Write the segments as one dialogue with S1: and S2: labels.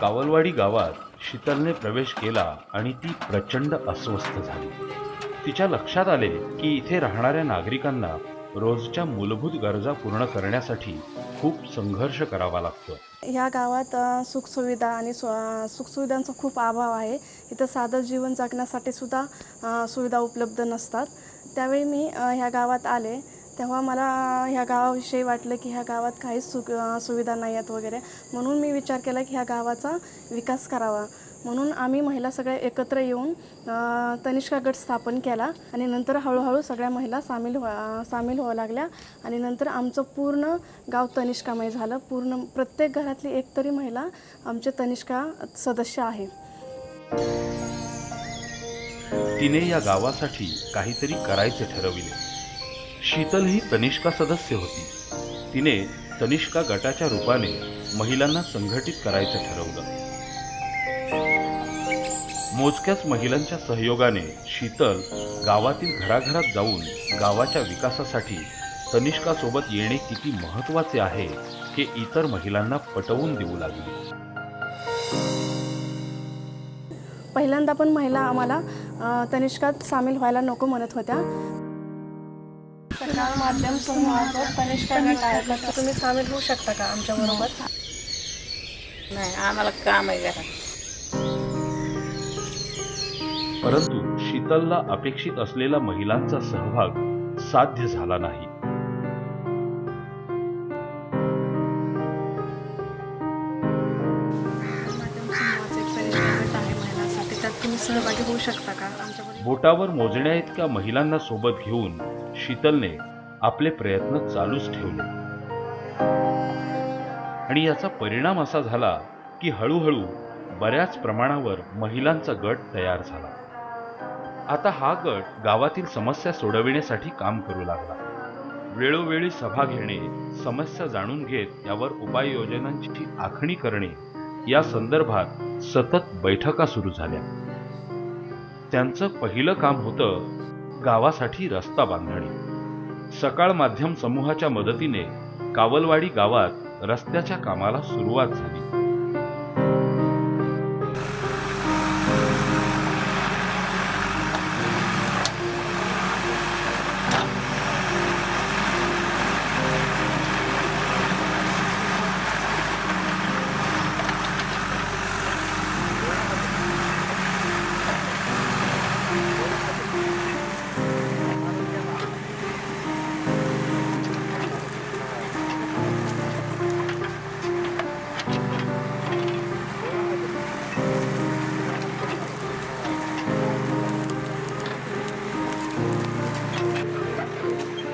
S1: कावलवाडी गावात शीतलने प्रवेश केला आणि ती प्रचंड अस्वस्थ झाली. तिच्या लक्षात आले की इथे राहणाऱ्या नागरिकांना रोजच्या मूलभूत गरजा पूर्ण करण्यासाठी खूप संघर्ष करावा लागतो.
S2: ह्या गावात सुखसुविधा आणि सु सुखसुविधांचा खूप अभाव आहे. इथं साधं जीवन जगण्यासाठी सुद्धा सुविधा उपलब्ध नसतात. त्यावेळी मी ह्या गावात आले. तेव्हा मला ह्या गावाविषयी वाटलं की ह्या गावात काहीच सु सुविधा नाही आहेत वगैरे. म्हणून मी विचार केला की ह्या गावाचा विकास करावा. म्हणून आम्ही महिला सगळ्या एकत्र येऊन तनिष्का गट स्थापन केला आणि नंतर हळूहळू सगळ्या महिला सामील व्हा सामील व्हावं लागल्या आणि नंतर आमचं पूर्ण गाव तनिष्कामय झालं. पूर्ण प्रत्येक घरातली एक तरी महिला आमचे तनिष्का सदस्य आहे.
S1: तिने या गावासाठी काहीतरी करायचे ठरविले. शीतल ही तनिष्का सदस्य होती. तिने तनिष्का गटाच्या रूपाने महिलांना संघटित करायचं ठरवलं. मोजक्याच महिलांच्या सहयोगाने शीतल गावातील घराघरात जाऊन गावाच्या विकासासाठी तनिष्का सोबत येणे किती महत्त्वाचे आहे हे इतर महिलांना पटवून देऊ लागली.
S2: पहिल्यांदा पण महिला आम्हाला तनिष्कात सामील व्हायला नको म्हणत होत्या. सकाळ माध्यम समूहाचं तनिष्का गट आहे तर तुम्ही सामील होऊ शकता का आमच्याबरोबर
S3: नाही आम्हाला काम आहे घरात.
S1: परंतु शीतलला अपेक्षित असलेला महिलांचा सहभाग साध्य झाला नाही.
S2: माध्यम समूहाचं एक तनिष्का गट आहे महिलांसाठी त्यात तुम्ही सहभागी होऊ शकता का आमच्याबरोबर
S1: बोटावर मोजण्या इतक्या महिलांना सोबत घेऊन शीतलने आपले प्रयत्न चालूच ठेवले. आणि याचा परिणाम असा झाला की हळूहळू बऱ्याच प्रमाणावर महिलांचा गट तयार झाला. आता हा गट गावातील समस्या सोडविण्यासाठी काम करू लागला. वेळोवेळी सभा घेणे समस्या जाणून घेत यावर उपाययोजनांची आखणी करणे या संदर्भात सतत बैठका सुरू झाल्या. त्यांचं पहिलं काम होतं गावासाठी रस्ता बांधणे. सकाळ माध्यम समूहाच्या मदतीने कावलवाडी गावात रस्त्याच्या कामाला सुरुवात झाली.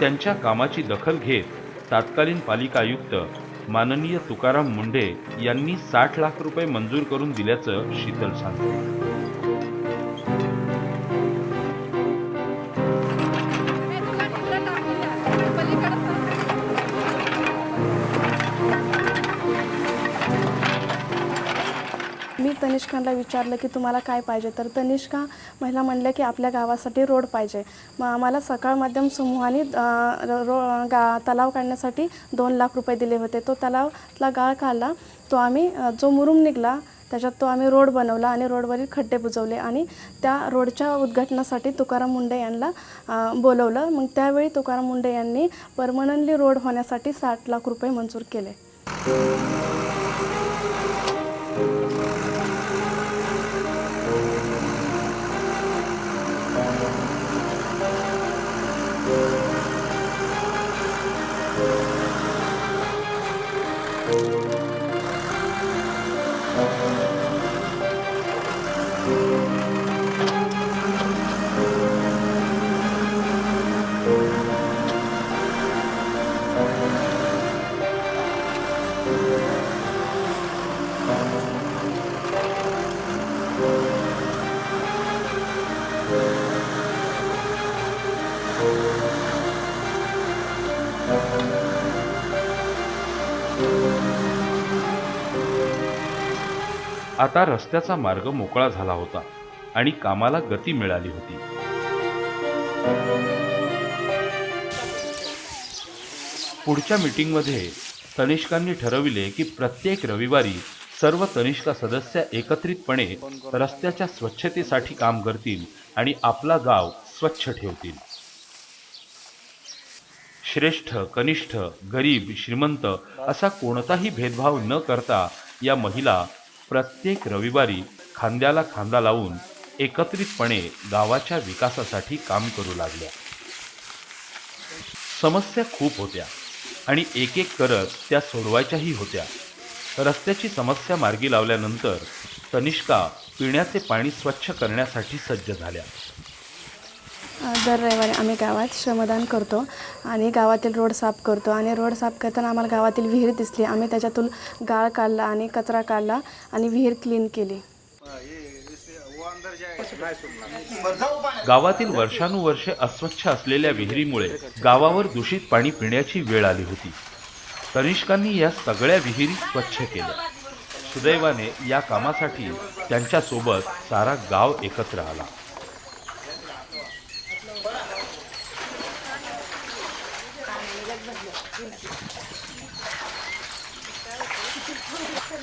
S1: त्यांच्या कामाची दखल घेत तात्कालीन पालिका आयुक्त माननीय तुकाराम मुंढे यांनी साठ लाख रुपये मंजूर करून दिल्याचं शीतल सांगते.
S2: मी तनिष्काला विचारलं की तुम्हाला काय पाहिजे? तर तनिष्का महिला म्हणल्या की आपल्या गावासाठी रोड पाहिजे. मग आम्हाला सकाळ माध्यम समूहाने रो गा तलाव काढण्यासाठी दोन लाख रुपये दिले होते. तो तलावातला गाळ काढला तो आम्ही जो मुरुम निघला त्याच्यात तो आम्ही रोड बनवला आणि रोडवरील खड्डे बुजवले आणि त्या रोडच्या उद्घाटनासाठी तुकाराम मुंडे यांना बोलवलं. मग त्यावेळी तुकाराम मुंडे यांनी परमनंटली रोड होण्यासाठी साठ लाख रुपये मंजूर केले.
S1: आता रस्त्याचा मार्ग मोकळा झाला होता आणि कामाला गती मिळाली होती. पुढच्या मीटिंगमध्ये तनिष्कांनी ठरविले की प्रत्येक रविवारी सर्व तनिष्का सदस्य एकत्रितपणे रस्त्याच्या स्वच्छतेसाठी काम करतील आणि आपला गाव स्वच्छ ठेवतील. श्रेष्ठ कनिष्ठ गरीब श्रीमंत असा कोणताही भेदभाव न करता या महिला प्रत्येक रविवारी खांद्याला खांदा लावून एकत्रितपणे गावाच्या विकासासाठी काम करू लागल्या. समस्या खूप होत्या आणि एक एक करत त्या सोडवायच्याही होत्या. रस्त्याची समस्या मार्गी लावल्यानंतर तनिष्का पिण्याचे पाणी स्वच्छ करण्यासाठी सज्ज झाल्या.
S2: दर रविवारी आम्ही गावात श्रमदान करतो आणि गावातील रोड साफ करतो आणि रोड साफ करताना आम्हाला गावातील विहीर दिसली. आम्ही त्याच्यातून गाळ काढला आणि कचरा काढला आणि विहीर क्लीन केली.
S1: गावातील वर्षानुवर्षे अस्वच्छ असलेल्या विहिरीमुळे गावावर दूषित पाणी पिण्याची वेळ आली होती. तनिष्कांनी या सगळ्या विहिरी स्वच्छ केल्या. सुदैवाने या कामासाठी त्यांच्यासोबत सारा गाव एकत्र आला.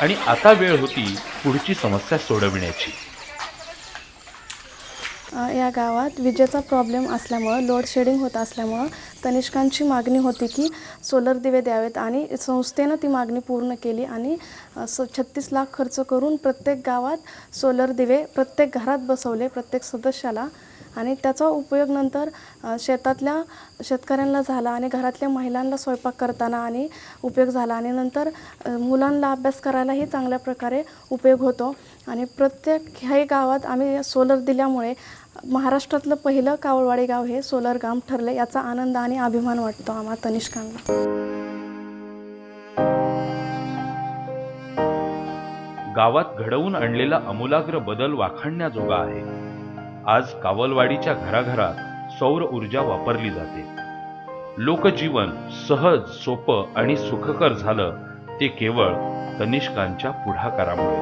S1: आणि आता वेळ होती पुढची समस्या सोडविण्याची.
S2: या गावात विजेचा प्रॉब्लेम असल्यामुळं लोड शेडिंग होत असल्यामुळं तनिष्कांची मागणी होती की सोलर दिवे द्यावेत आणि संस्थेनं ती मागणी पूर्ण केली आणि स छत्तीस लाख खर्च करून प्रत्येक गावात सोलर दिवे प्रत्येक घरात बसवले प्रत्येक सदस्याला आणि त्याचा उपयोग नंतर शेतातल्या शेतकऱ्यांना झाला आणि घरातल्या महिलांना स्वयंपाक करताना आणि उपयोग झाला. आणि नंतर मुलांना अभ्यास करायलाही चांगल्या प्रकारे उपयोग होतो. आणि प्रत्येक ह्याही गावात आम्ही सोलर दिल्यामुळे महाराष्ट्रातलं पहिलं कावळवाडी गाव हे सोलर गाम ठरले याचा आनंद आणि अभिमान वाटतो आम्हाला तनिष्कांना.
S1: गावात घडवून आणलेला अमूलाग्र बदल वाखाणण्याजोगा आहे. आज कावलवाडीच्या घराघरात सौर ऊर्जा वापरली जाते. लोकजीवन सहज सोपं आणि सुखकर झालं ते केवळ तनिष्कांच्या पुढाकारामुळे.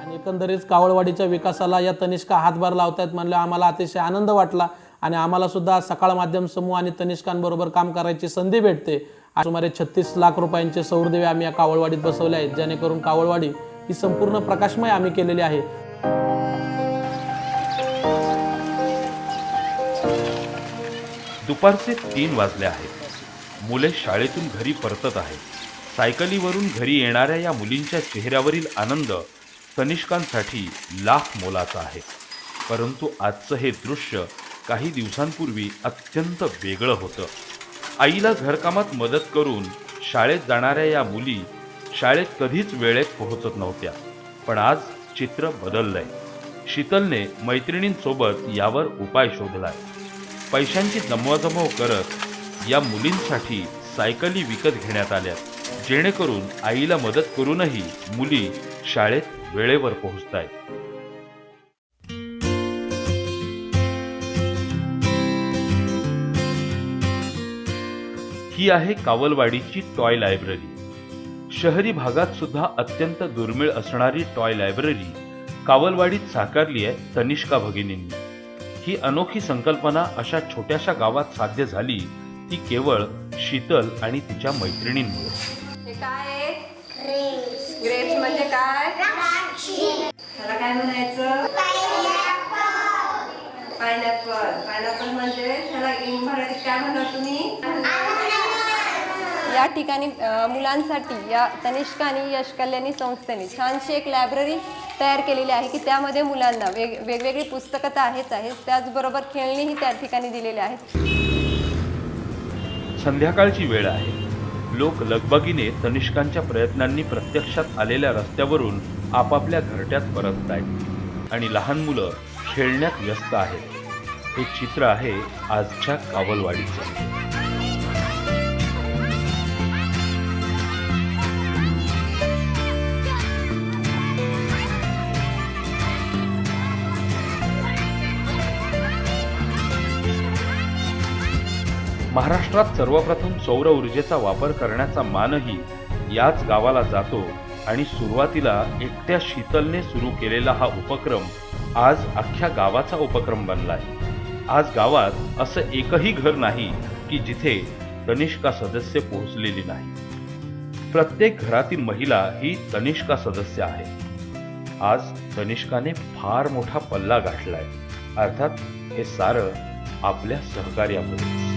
S4: आणि एकंदरीत कावळवाडीच्या विकासाला या तनिष्का हातभार लावतायत म्हणलं आम्हाला अतिशय आनंद वाटला आणि आम्हाला सुद्धा सकाळ माध्यम समूह आणि तनिष्कांबरोबर काम करायची संधी भेटते. सुमारे छत्तीस लाख रुपयांचे सौरदेवे आम्ही या कावळवाडीत बसवले आहेत. जेणेकरून कावळवाडी ही संपूर्ण प्रकाशमय आम्ही केलेली आहे.
S1: दुपारचे तीन वाजले आहेत मुले शाळेतून घरी परतत आहेत. सायकलीवरून घरी येणाऱ्या या मुलींच्या चेहऱ्यावरील आनंद तनिष्कांसाठी लाख मोलाचा आहे. परंतु आजचं हे दृश्य काही दिवसांपूर्वी अत्यंत वेगळं होतं. आईला घरकामात मदत करून शाळेत जाणाऱ्या या मुली शाळेत कधीच वेळेत पोहोचत नव्हत्या पण आज चित्र बदललंय. शीतलने मैत्रिणींसोबत यावर उपाय शोधलाय. पैशांची जमवाजमव करत या मुलींसाठी सायकली विकत घेण्यात आल्या जेणेकरून आईला मदत करूनही मुली शाळेत वेळेवर पोहोचतायत. ही आहे कावलवाडीची टॉय लायब्ररी. शहरी भागात सुद्धा अत्यंत दुर्मिळ असणारी टॉय लायब्ररी कावलवाडीत साकारली आहे तनिष्का भगिनींनी. ही अनोखी संकल्पना अशा छोट्याशा गावात साध्य झाली ती केवळ शीतल आणि तिच्या मैत्रिणींमुळे.
S5: काय ग्रेप्स म्हणजे काय? त्याला काय म्हणायचं? पायनॅपल पायनॅपल म्हणजे? त्याला इंग मराठीत काय म्हणा तुम्ही?
S6: या ठिकाणी मुलांसाठी या तनिष्का आणि यश कल्याणी संस्थेने छानशी एक लायब्ररी तयार केलेली आहे की त्यामध्ये मुलांना वेग वेगवेगळी पुस्तकं तर आहेच आहेत त्याचबरोबर खेळणीही त्या ठिकाणी दिलेली आहेत.
S1: संध्याकाळची वेळ आहे. लोक लगबगीने तनिष्कांच्या प्रयत्नांनी प्रत्यक्षात आलेल्या रस्त्यावरून आपापल्या घरट्यात परतत आहेत. आणि लहान मुलं खेळण्यात व्यस्त आहेत. हे चित्र आहे आजच्या कावलवाडीचं. महाराष्ट्रात सर्वप्रथम सौर ऊर्जेचा वापर करण्याचा मानही याच गावाला जातो आणि सुरुवातीला एकट्या शीतलने सुरू केलेला हा उपक्रम आज अख्ख्या गावाचा उपक्रम बनलाय. आज गावात असं एकही घर नाही की जिथे तनिष्का सदस्य पोहोचलेली नाही. प्रत्येक घरातील महिला ही तनिष्का सदस्य आहे. आज तनिष्काने फार मोठा पल्ला गाठलाय. अर्थात हे सारं आपल्या सहकार्यामुळेच.